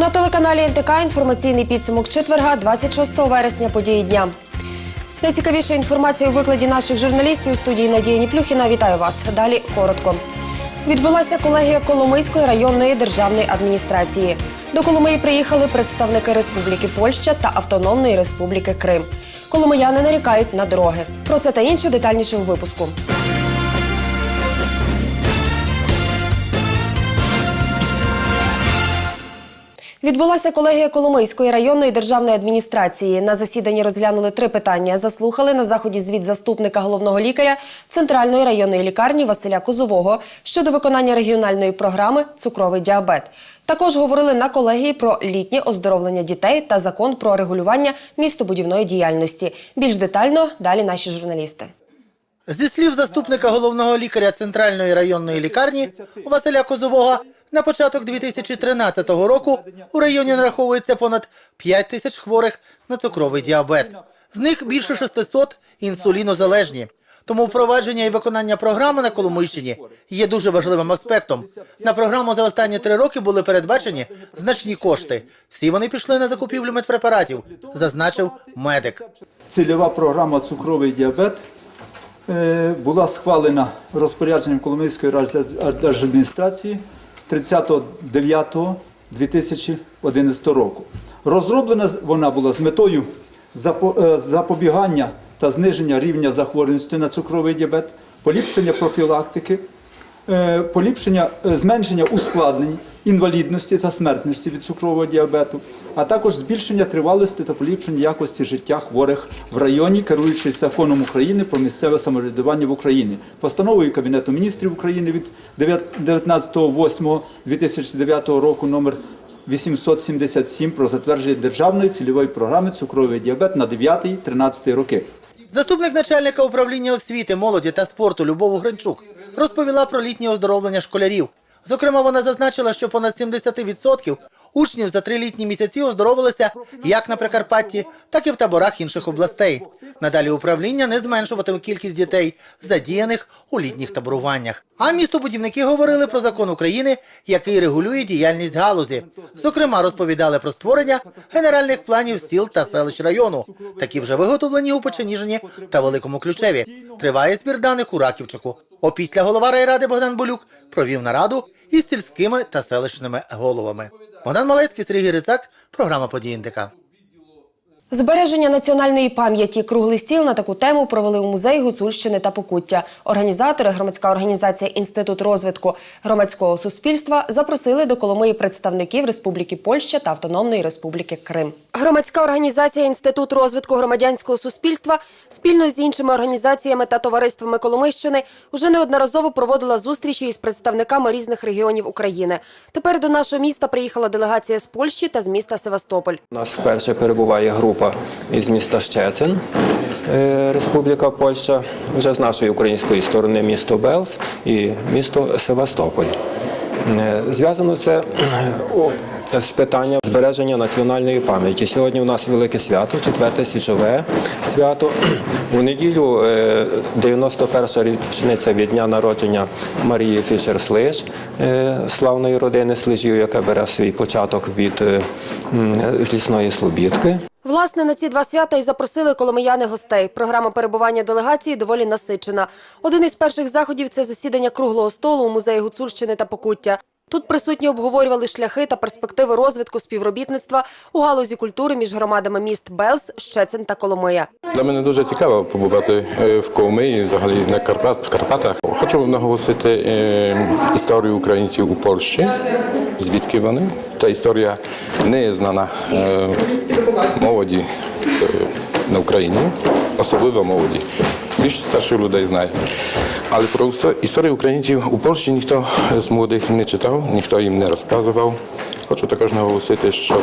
На телеканалі НТК інформаційний підсумок четверга, 26 вересня, події дня. Найцікавіша інформація у викладі наших журналістів у студії Надії Ніплюхіна. Вітаю вас. Далі коротко. Відбулася колегія Коломийської районної державної адміністрації. До Коломиї приїхали представники Республіки Польща та Автономної Республіки Крим. Коломияни нарікають на дороги. Про це та інше детальніше у випуску. Відбулася колегія Коломийської районної державної адміністрації. На засіданні розглянули три питання. Заслухали на заході звіт заступника головного лікаря Центральної районної лікарні Василя Кузового щодо виконання регіональної програми Цукровий діабет. Також говорили на колегії про літнє оздоровлення дітей та закон про регулювання містобудівної діяльності. Більш детально далі наші журналісти. Зі слів заступника головного лікаря Центральної районної лікарні Василя Козового, на початок 2013 року у районі нараховується понад 5 тисяч хворих на цукровий діабет. З них більше 600 інсулінозалежні. Тому впровадження і виконання програми на Коломийщині є дуже важливим аспектом. На програму за останні три роки були передбачені значні кошти. Всі вони пішли на закупівлю медпрепаратів, зазначив медик. Цільова програма цукровий діабет е, була схвалена розпорядженням Коломийської адміністрації 30.09.2011 року. Розроблена вона була з метою е, запобігання та зниження рівня захворюваності на цукровий діабет, поліпшення профілактики, поліпшення, е, зменшення ускладнень, інвалідності та смертності від цукрового діабету, а також збільшення тривалості та поліпшення якості життя хворих в районі, керуючись законом України про місцеве самоврядування в Україні, постановою Кабінету міністрів України від 19.08.2009 року номер 877 про затвердження державної цільової програми цукровий діабет на 9-13 роки. Заступник начальника управління освіти, молоді та спорту Любов Гринчук розповіла про літнє оздоровлення школярів. Зокрема, вона зазначила, що понад 70% учнів за три літні місяці оздоровилися як на Прикарпатті, так і в таборах інших областей. Надалі управління не зменшуватиме кількість дітей, задіяних у літніх таборуваннях. А містобудівники говорили про закон України, який регулює діяльність галузі. Зокрема, розповідали про створення генеральних планів сіл та селищ району. Такі вже виготовлені у Печеніжині та Великому Ключеві. Триває збір даних у Раківчику. Опісля голова райради Богдан Болюк провів нараду із сільськими та селищними головами. Богдан Малецький, Сергій Рицак, програма «Події НТК». Збереження національної пам'яті круглий стіл на таку тему провели у музеї Гуцульщини та Покуття. Організатори, громадська організація Інститут розвитку громадського суспільства запросили до Коломиї представників Республіки Польща та Автономної Республіки Крим. Громадська організація Інститут розвитку громадянського суспільства спільно з іншими організаціями та товариствами Коломийщини вже неодноразово проводила зустрічі із представниками різних регіонів України. Тепер до нашого міста приїхала делегація з Польщі та з міста Севастополь. У нас вперше перебуває група із міста Щецин, е, Республіка Польща, вже з нашої української сторони місто Белз і місто Севастополь. Е, Зв'язано це е, з питанням збереження національної пам'яті. Сьогодні у нас велике свято, четверте свічове свято. У неділю е, 91-ша річниця від дня народження Марії Фішер-Слиж, славної родини Слижів, яка бере свій початок від е, м, лісної Слобідки. Власне, на ці два свята і запросили коломияни гостей. Програма перебування делегації доволі насичена. Один із перших заходів це засідання круглого столу у музеї Гуцульщини та Покуття. Тут присутні обговорювали шляхи та перспективи розвитку співробітництва у галузі культури між громадами міст Белз, Щецин та Коломия. Для мене дуже цікаво побувати е, в Коломиї, взагалі на Карпат, в Карпатах. Хочу наголосити е, історію українців у Польщі, звідки вони. Та історія не є знана е, молоді е, на Україні, особливо молоді. Більше старших людей знає. Але про історію українців у Польщі ніхто з молодих не читав, ніхто їм не розказував. Хочу також наголосити, щоб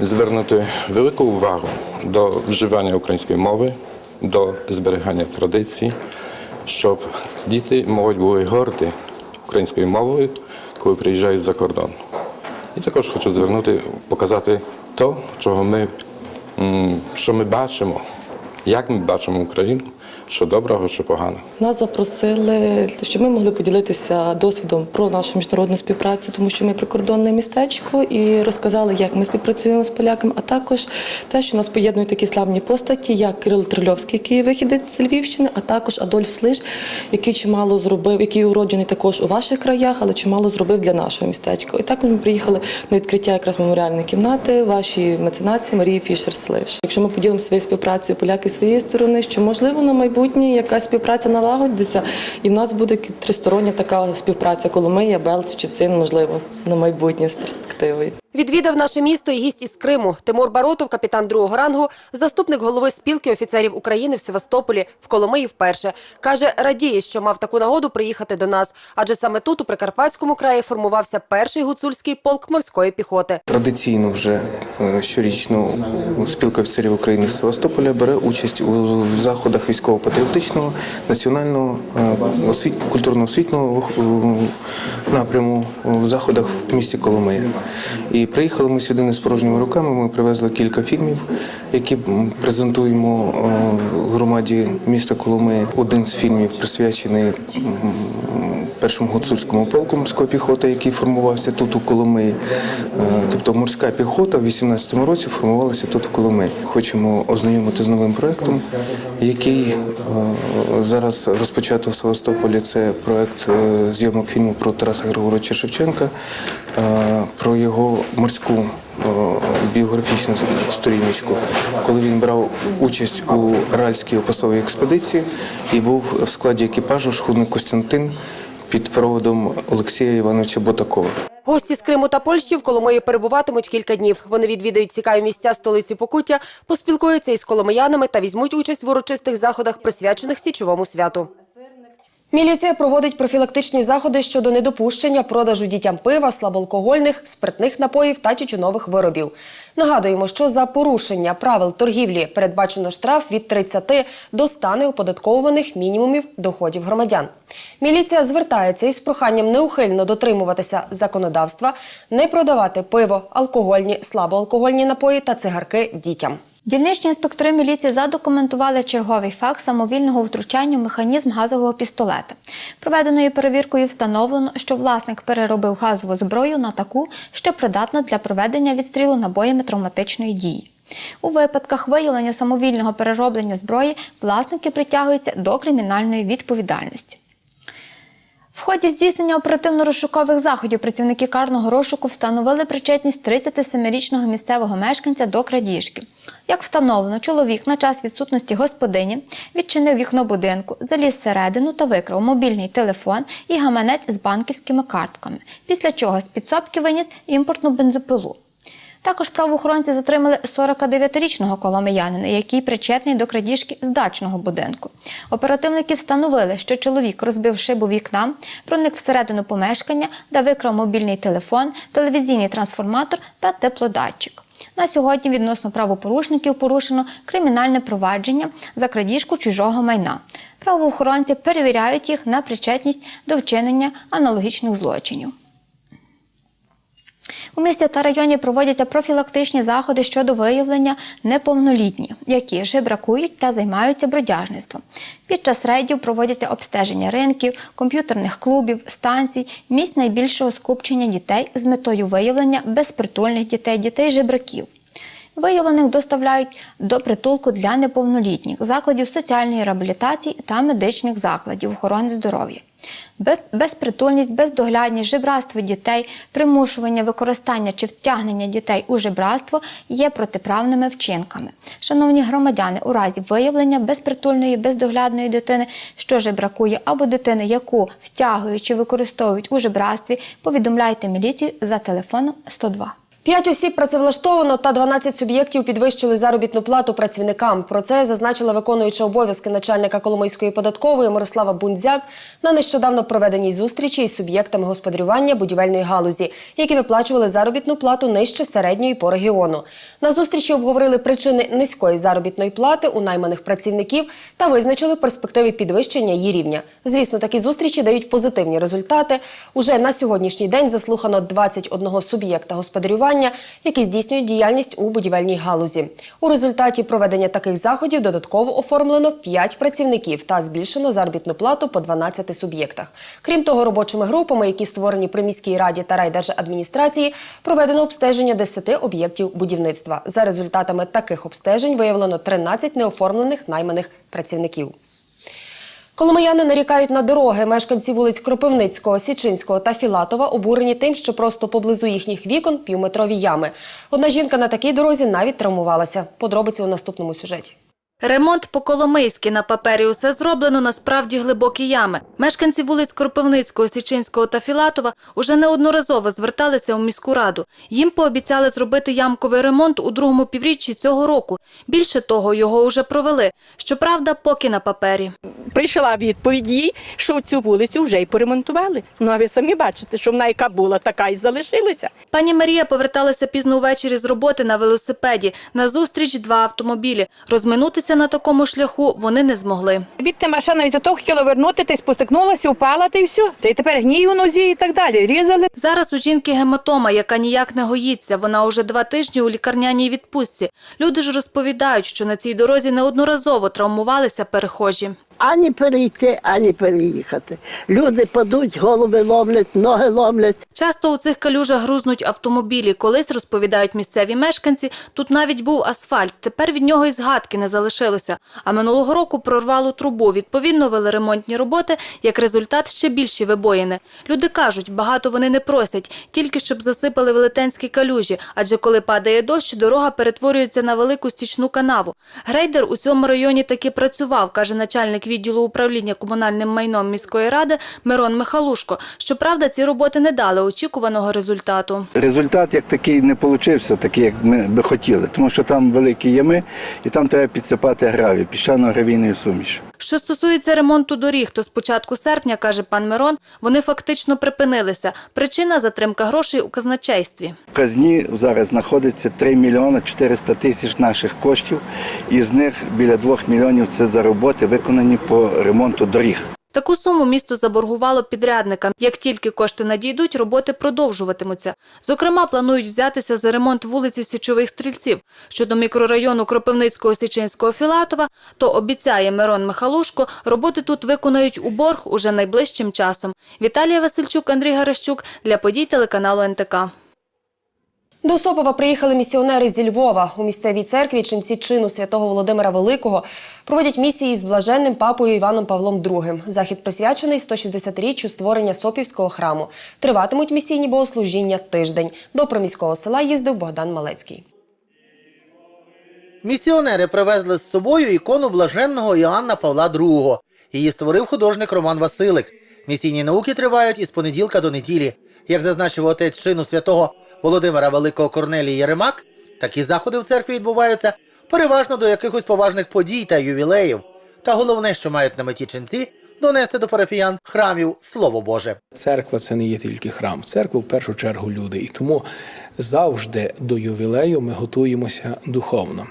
звернути велику увагу до вживання української мови, до зберігання традицій, щоб діти, молодь були горді українською мовою, коли приїжджають за кордон. І також хочу звернути, показати то, чого ми, що ми бачимо, як ми бачимо Україну, що доброго, що поганого. Нас запросили, щоб ми могли поділитися досвідом про нашу міжнародну співпрацю, тому що ми прикордонне містечко і розказали, як ми співпрацюємо з поляками, а також те, що нас поєднують такі славні постаті, як Кирило Трильовський, який вихідець з Львівщини, а також Адольф Слиш, який чимало зробив, який уроджений також у ваших краях, але чимало зробив для нашого містечка. І також ми приїхали на відкриття якраз меморіальної кімнати вашій меценаці Марії Фішер Слиш. Якщо ми поділимо своєю співпрацею поляки своєї сторони, що можливо на майбутнє якась співпраця налагодиться, і в нас буде тристороння така співпраця Коломия, Белс, Чецин, можливо, на майбутнє з перспективою. Відвідав наше місто і гість із Криму. Тимур Баротов, капітан другого рангу, заступник голови спілки офіцерів України в Севастополі в Коломиї вперше. Каже, радіє, що мав таку нагоду приїхати до нас, адже саме тут, у Прикарпатському краї, формувався перший гуцульський полк морської піхоти. Традиційно вже е, щорічно спілка офіцерів України з Севастополя бере участь у заходах військово-патріотичного, національного, е, освіт... культурно-освітнього напряму у заходах в місті Коломия. І приїхали ми сюди не з порожніми руками. Ми привезли кілька фільмів, які презентуємо е, громаді міста Коломия. Один з фільмів присвячений першому гуцульському полку морської піхоти, який формувався тут у Коломиї. Е, Тобто морська піхота в 18-му році формувалася тут в Коломиї. Хочемо ознайомити з новим проектом, який е, зараз розпочато в Севастополі. Це проект зйомок фільму про Тараса Григоровича Шевченка, про його морську е, біографічну сторіночку, коли він брав участь у Ральській опасовій експедиції і був в складі екіпажу шхуни Костянтин під проводом Олексія Івановича Ботакова. Гості з Криму та Польщі в Коломиї перебуватимуть кілька днів. Вони відвідають цікаві місця столиці Покуття, поспілкуються із коломиянами та візьмуть участь в урочистих заходах, присвячених січовому святу. Міліція проводить профілактичні заходи щодо недопущення продажу дітям пива, слабоалкогольних, спиртних напоїв та тютюнових виробів. Нагадуємо, що за порушення правил торгівлі передбачено штраф від 30 до 100 неоподатковуваних мінімумів доходів громадян. Міліція звертається із проханням неухильно дотримуватися законодавства, не продавати пиво, алкогольні, слабоалкогольні напої та цигарки дітям. Дільничні інспектори міліції задокументували черговий факт самовільного втручання в механізм газового пістолета. Проведеною перевіркою встановлено, що власник переробив газову зброю на таку, що придатна для проведення відстрілу набоями травматичної дії. У випадках виявлення самовільного перероблення зброї власники притягуються до кримінальної відповідальності. В ході здійснення оперативно-розшукових заходів працівники карного розшуку встановили причетність 37-річного місцевого мешканця до крадіжки. Як встановлено, чоловік на час відсутності господині відчинив вікно будинку, заліз всередину та викрав мобільний телефон і гаманець з банківськими картками, після чого з підсобки виніс імпортну бензопилу. Також правоохоронці затримали 49-річного коломиянина, який причетний до крадіжки з дачного будинку. Оперативники встановили, що чоловік розбив шибу вікна, проник всередину помешкання та викрав мобільний телефон, телевізійний трансформатор та теплодатчик. На сьогодні відносно правопорушників порушено кримінальне провадження за крадіжку чужого майна. Правоохоронці перевіряють їх на причетність до вчинення аналогічних злочинів. У місті та районі проводяться профілактичні заходи щодо виявлення неповнолітніх, які жебракують та займаються бродяжництвом. Під час рейдів проводяться обстеження ринків, комп'ютерних клубів, станцій, місць найбільшого скупчення дітей з метою виявлення безпритульних дітей, дітей жебраків. Виявлених доставляють до притулку для неповнолітніх, закладів соціальної реабілітації та медичних закладів охорони здоров'я. Бе- Безпритульність, бездоглядність, жебратство дітей, примушування використання чи втягнення дітей у жебратство є протиправними вчинками. Шановні громадяни, у разі виявлення безпритульної, бездоглядної дитини, що жебракує, або дитини, яку втягують чи використовують у жебратстві, повідомляйте міліцію за телефоном 102. П'ять осіб працевлаштовано та 12 суб'єктів підвищили заробітну плату працівникам. Про це зазначила виконуюча обов'язки начальника Коломийської податкової Мирослава Бунзяк на нещодавно проведеній зустрічі із суб'єктами господарювання будівельної галузі, які виплачували заробітну плату нижче середньої по регіону. На зустрічі обговорили причини низької заробітної плати у найманих працівників та визначили перспективи підвищення її рівня. Звісно, такі зустрічі дають позитивні результати. Уже на сьогоднішній день заслухано 21 суб'єкта господарювання. Формування, які здійснюють діяльність у будівельній галузі. У результаті проведення таких заходів додатково оформлено 5 працівників та збільшено заробітну плату по 12 суб'єктах. Крім того, робочими групами, які створені при міській раді та райдержадміністрації, проведено обстеження 10 об'єктів будівництва. За результатами таких обстежень виявлено 13 неоформлених найманих працівників. Коломияни нарікають на дороги. Мешканці вулиць Кропивницького, Січинського та Філатова обурені тим, що просто поблизу їхніх вікон півметрові ями. Одна жінка на такій дорозі навіть травмувалася. Подробиці у наступному сюжеті. Ремонт по Коломийськи на папері усе зроблено, насправді глибокі ями. Мешканці вулиць Кропивницького, Січинського та Філатова уже неодноразово зверталися у міську раду. Їм пообіцяли зробити ямковий ремонт у другому півріччі цього року. Більше того, його уже провели. Щоправда, поки на папері. Прийшла відповідь їй, що цю вулицю вже й поремонтували. Ну а ви самі бачите, що вона яка була, така і залишилася. Пані Марія поверталася пізно ввечері з роботи на велосипеді. Назустріч два автомобілі. Розминутися на такому шляху вони не змогли. Відти машина від того хотіла вернути, та й спостикнулася, упала та й все. Та й тепер гній у нозі і так далі. Різали. Зараз у жінки гематома, яка ніяк не гоїться. Вона уже два тижні у лікарняній відпустці. Люди ж розповідають, що на цій дорозі неодноразово травмувалися перехожі. Ані перейти, ані переїхати. Люди падуть, голови ломлять, ноги ломлять. Часто у цих калюжах грузнуть автомобілі. Колись, розповідають місцеві мешканці, тут навіть був асфальт. Тепер від нього й згадки не залишилося. А минулого року прорвало трубу. Відповідно, вели ремонтні роботи. Як результат, ще більші вибоїни. Люди кажуть, багато вони не просять, тільки щоб засипали велетенські калюжі. Адже коли падає дощ, дорога перетворюється на велику стічну канаву. Грейдер у цьому районі таки працював, каже начальник відділу управління комунальним майном міської ради Мирон Михалушко. Щоправда, ці роботи не дали очікуваного результату. Результат як такий не вийшов, такий, як ми би хотіли, тому що там великі ями і там треба підсипати гравій, піщано-гравійною суміш. Що стосується ремонту доріг, то з початку серпня, каже пан Мирон, вони фактично припинилися. Причина – затримка грошей у казначействі. В казні зараз знаходиться 3 мільйони 400 тисяч наших коштів, і з них біля 2 мільйонів це за роботи, виконані по ремонту доріг. Таку суму місто заборгувало підрядникам. Як тільки кошти надійдуть, роботи продовжуватимуться. Зокрема, планують взятися за ремонт вулиці Січових стрільців. Щодо мікрорайону Кропивницького Січинського Філатова, то обіцяє Мирон Михалушко, роботи тут виконають у борг уже найближчим часом. Віталія Васильчук, Андрій Гаращук для подій телеканалу НТК. До Сопова приїхали місіонери зі Львова. У місцевій церкві ченці чину святого Володимира Великого проводять місії з блаженним папою Іваном Павлом II. Захід присвячений 160-річчю створення Сопівського храму. Триватимуть місійні богослужіння тиждень. До приміського села їздив Богдан Малецький. Місіонери привезли з собою ікону блаженного Іоанна Павла II. Її створив художник Роман Василик. Місійні науки тривають із понеділка до неділі. Як зазначив отець чину святого Володимира Великого Корнелій Єремак, такі заходи в церкві відбуваються переважно до якихось поважних подій та ювілеїв. Та головне, що мають на меті ченці, донести до парафіян храмів Слово Боже. Церква це не є тільки храм. Церква в першу чергу люди. І тому завжди до ювілею ми готуємося духовно.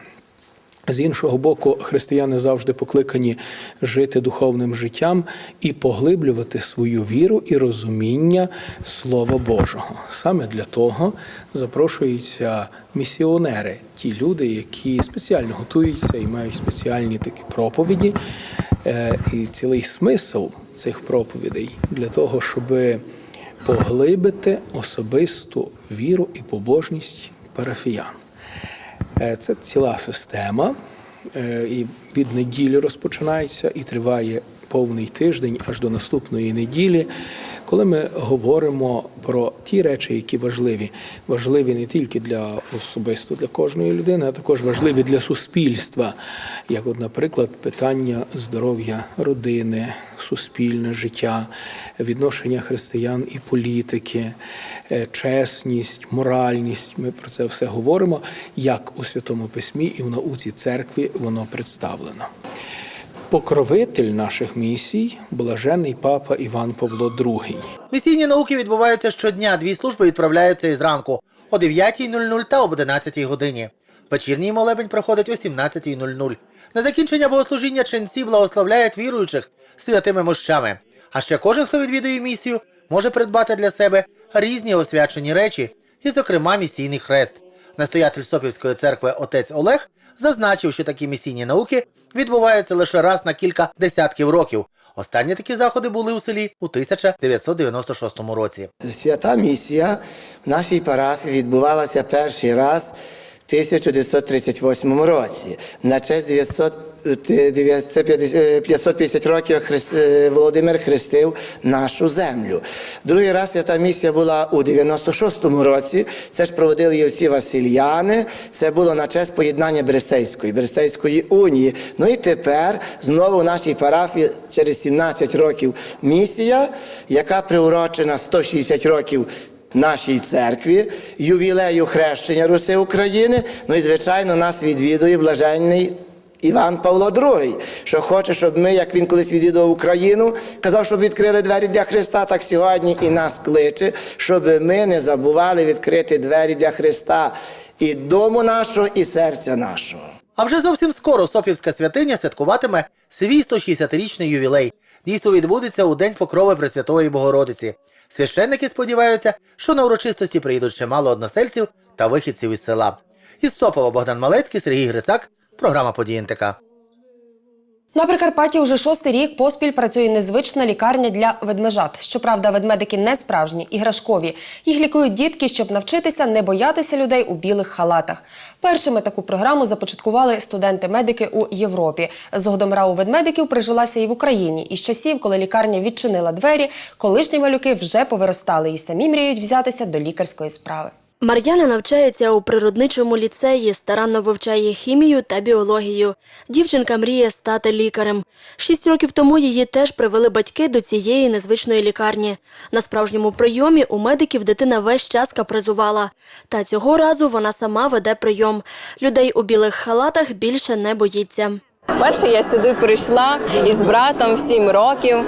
З іншого боку, християни завжди покликані жити духовним життям і поглиблювати свою віру і розуміння Слова Божого. Саме для того запрошуються місіонери, ті люди, які спеціально готуються і мають спеціальні такі проповіді. Е, І цілий смисл цих проповідей для того, щоб поглибити особисту віру і побожність парафіян. Е, Це ціла система, е, і від неділі розпочинається і триває повний тиждень аж до наступної неділі, коли ми говоримо про ті речі, які важливі. Важливі не тільки для особисто для кожної людини, а також важливі для суспільства, як, от, наприклад, питання здоров'я родини, суспільне життя, відношення християн і політики, е, чесність, моральність. Ми про це все говоримо, як у Святому Письмі і в науці церкві воно представлено. Покровитель наших місій блажений папа Іван Павло II. Місійні науки відбуваються щодня. Дві служби відправляються із ранку о 9.00 та об 11 годині. Вечірній молебень проходить о 17.00. На закінчення богослужіння ченці благословляють віруючих святими мощами. А ще кожен, хто відвідує місію, може придбати для себе різні освячені речі, і, зокрема, місійний хрест. Настоятель Сопівської церкви отець Олег зазначив, що такі місійні науки відбуваються лише раз на кілька десятків років. Останні такі заходи були у селі у 1996 році. Свята місія в нашій парафії відбувалася перший раз в 1938 році. На честь 900 950 550 років Хрис- е, Володимир хрестив нашу землю. Другий раз свята місія була у 96-му році. Це ж проводили отці Васильяни. Це було на честь поєднання Берестейської, Берестейської унії. Ну і тепер знову в нашій парафії через 17 років місія, яка приурочена 160 років нашій церкві, ювілею хрещення Руси України. Ну і звичайно, нас відвідує блаженний. Іван Павло II, що хоче, щоб ми, як він колись відвідав Україну, казав, щоб відкрили двері для Христа, так сьогодні і нас кличе, щоб ми не забували відкрити двері для Христа і дому нашого, і серця нашого. А вже зовсім скоро Сопівська святиня святкуватиме свій 160-річний ювілей. Дійство відбудеться у День Покрови Пресвятої Богородиці. Священники сподіваються, що на урочистості приїдуть чимало односельців та вихідців із села. Із Сопова Богдан Малецький, Сергій Грицак, програма «Події НТК». На Прикарпатті уже шостий рік поспіль працює незвична лікарня для ведмежат. Щоправда, ведмедики не справжні, іграшкові. Їх лікують дітки, щоб навчитися не боятися людей у білих халатах. Першими таку програму започаткували студенти-медики у Європі. Згодом рау ведмедиків прижилася і в Україні. І з часів, коли лікарня відчинила двері, колишні малюки вже повиростали і самі мріють взятися до лікарської справи. Мар'яна навчається у природничому ліцеї, старанно вивчає хімію та біологію. Дівчинка мріє стати лікарем. Шість років тому її теж привели батьки до цієї незвичної лікарні. На справжньому прийомі у медиків дитина весь час капризувала. Та цього разу вона сама веде прийом. Людей у білих халатах більше не боїться. Перше я сюди прийшла із братом 7 років.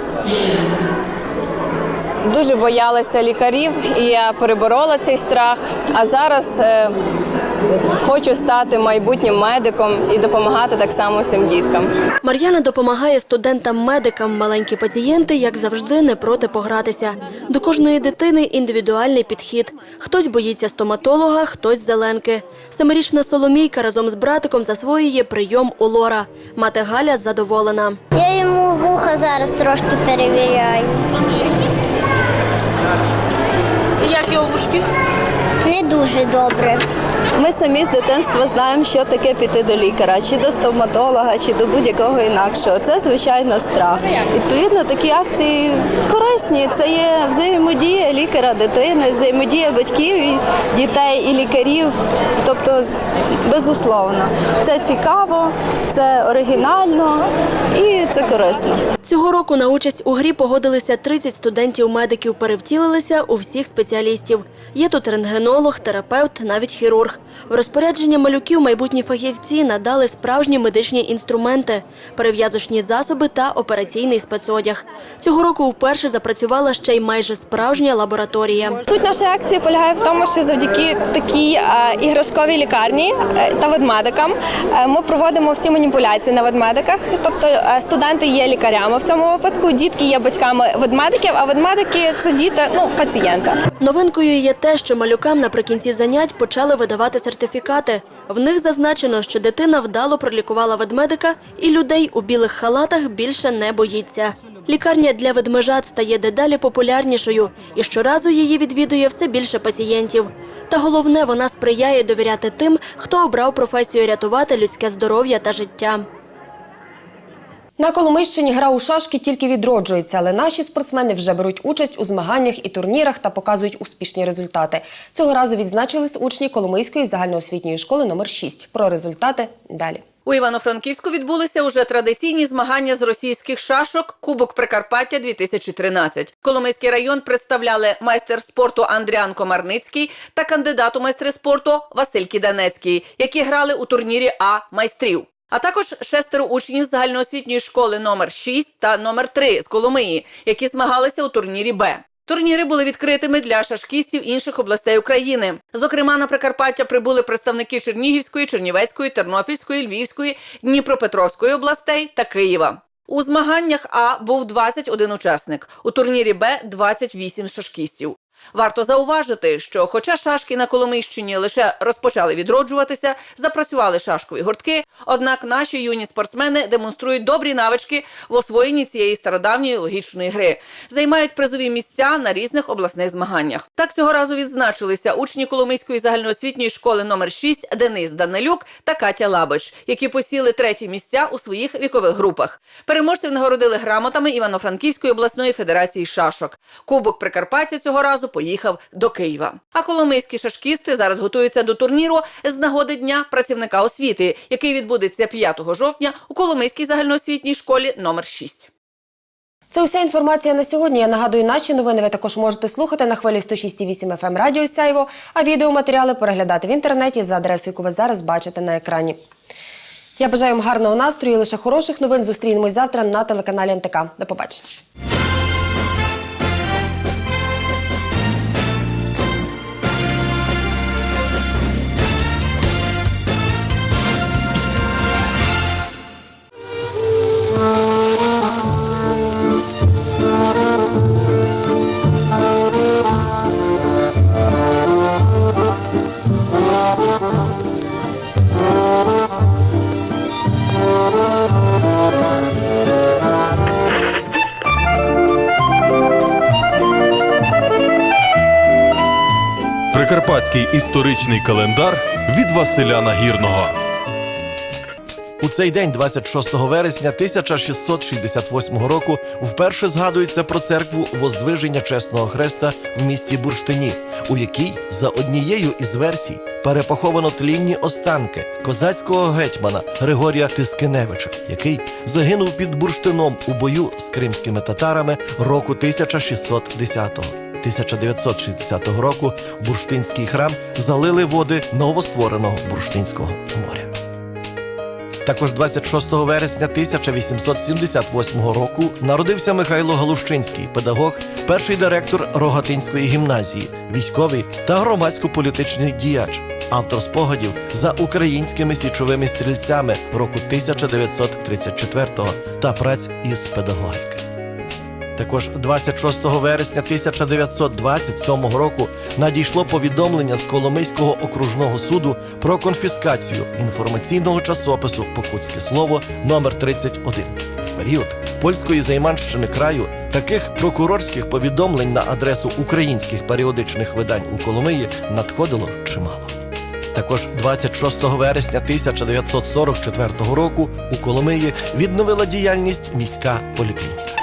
Дуже боялася лікарів, і я переборола цей страх. А зараз е, хочу стати майбутнім медиком і допомагати так само цим діткам. Мар'яна допомагає студентам-медикам. Маленькі пацієнти, як завжди, не проти погратися. До кожної дитини індивідуальний підхід. Хтось боїться стоматолога, хтось зеленки. Семирічна Соломійка разом з братиком засвоює прийом у лора. Мати Галя задоволена. Я йому вуха зараз трошки перевіряю. Як його вушки? Не дуже добре. Ми самі з дитинства знаємо, що таке піти до лікаря, чи до стоматолога, чи до будь-якого інакшого. Це звичайно страх. Відповідно, такі акції корисні. Це є взаємодія лікаря, дитини, взаємодія батьків, і дітей і лікарів. Тобто, безусловно, це цікаво, це оригінально і це корисно. Цього року на участь у грі погодилися 30 студентів-медиків, перевтілилися у всіх спеціалістів. Є тут рентгенолог, терапевт, навіть хірург. В розпорядження малюків майбутні фахівці надали справжні медичні інструменти, перев'язочні засоби та операційний спецодяг. Цього року вперше запрацювала ще й майже справжня лабораторія. Суть нашої акції полягає в тому, що завдяки такій е, іграшковій лікарні е, та ведмедикам е, ми проводимо всі маніпуляції на ведмедиках. Тобто студенти є лікарями цьому випадку, дітки є батьками ведмедиків, а ведмедики це діти, ну пацієнта. Новинкою є те, що малюкам наприкінці занять почали видавати сертифікати. В них зазначено, що дитина вдало пролікувала ведмедика і людей у білих халатах більше не боїться. Лікарня для ведмежат стає дедалі популярнішою, і щоразу її відвідує все більше пацієнтів. Та головне, вона сприяє довіряти тим, хто обрав професію рятувати людське здоров'я та життя. На Коломийщині гра у шашки тільки відроджується, але наші спортсмени вже беруть участь у змаганнях і турнірах та показують успішні результати. Цього разу відзначились учні Коломийської загальноосвітньої школи номер 6. Про результати далі. У Івано-Франківську відбулися уже традиційні змагання з російських шашок Кубок Прикарпаття 2013. Коломийський район представляли майстер спорту Андріан Комарницький та кандидат у майстри спорту Василь Кіданецький, які грали у турнірі А майстрів. А також шестеро учнів загальноосвітньої школи номер 6 та номер 3 з Коломиї, які змагалися у турнірі Б. Турніри були відкритими для шашкістів інших областей України. Зокрема, на Прикарпаття прибули представники Чернігівської, Чернівецької, Тернопільської, Львівської, Дніпропетровської областей та Києва. У змаганнях А був 21 учасник, у турнірі Б 28 шашкістів. Варто зауважити, що, хоча шашки на Коломийщині лише розпочали відроджуватися, запрацювали шашкові гуртки, однак наші юні спортсмени демонструють добрі навички в освоєнні цієї стародавньої логічної гри, займають призові місця на різних обласних змаганнях. Так цього разу відзначилися учні Коломийської загальноосвітньої школи номер 6 Денис Данилюк та Катя Лабич, які посіли треті місця у своїх вікових групах. Переможців нагородили грамотами Івано-Франківської обласної федерації шашок. Кубок Прикарпаття цього разу поїхав до Києва. А коломийські шашкісти зараз готуються до турніру з нагоди дня працівника освіти, який відбудеться 5 жовтня у Коломийській загальноосвітній школі номер 6. Це уся інформація на сьогодні. Я нагадую, наші новини ви також можете слухати на хвилі 106,8 FM ем Радіо Сяйво, а відеоматеріали переглядати в інтернеті за адресою, яку ви зараз бачите на екрані. Я бажаю вам гарного настрою і лише хороших новин. Зустрінемось завтра на телеканалі НТК. До побачення. Прикарпатський історичний календар від Василя Нагірного. У цей день, 26 вересня 1668 року, вперше згадується про церкву Воздвиження Чесного Хреста в місті Бурштині, у якій, за однією із версій, перепоховано тлінні останки козацького гетьмана Григорія Тискиневича, який загинув під бурштином у бою з кримськими татарами року 1610-го. 1960 року бурштинський храм залили води новоствореного бурштинського моря. Також 26 вересня 1878 року народився Михайло Галущинський, педагог, перший директор Рогатинської гімназії, військовий та громадсько-політичний діяч, автор спогадів за українськими січовими стрільцями року 1934 та праць із педагогіки. Також 26 вересня 1927 року надійшло повідомлення з Коломийського окружного суду про конфіскацію інформаційного часопису Покутське слово номер 31 В період польської займанщини краю таких прокурорських повідомлень на адресу українських періодичних видань у Коломиї надходило чимало. Також 26 вересня 1944 року у Коломиї відновила діяльність міська поліклініка.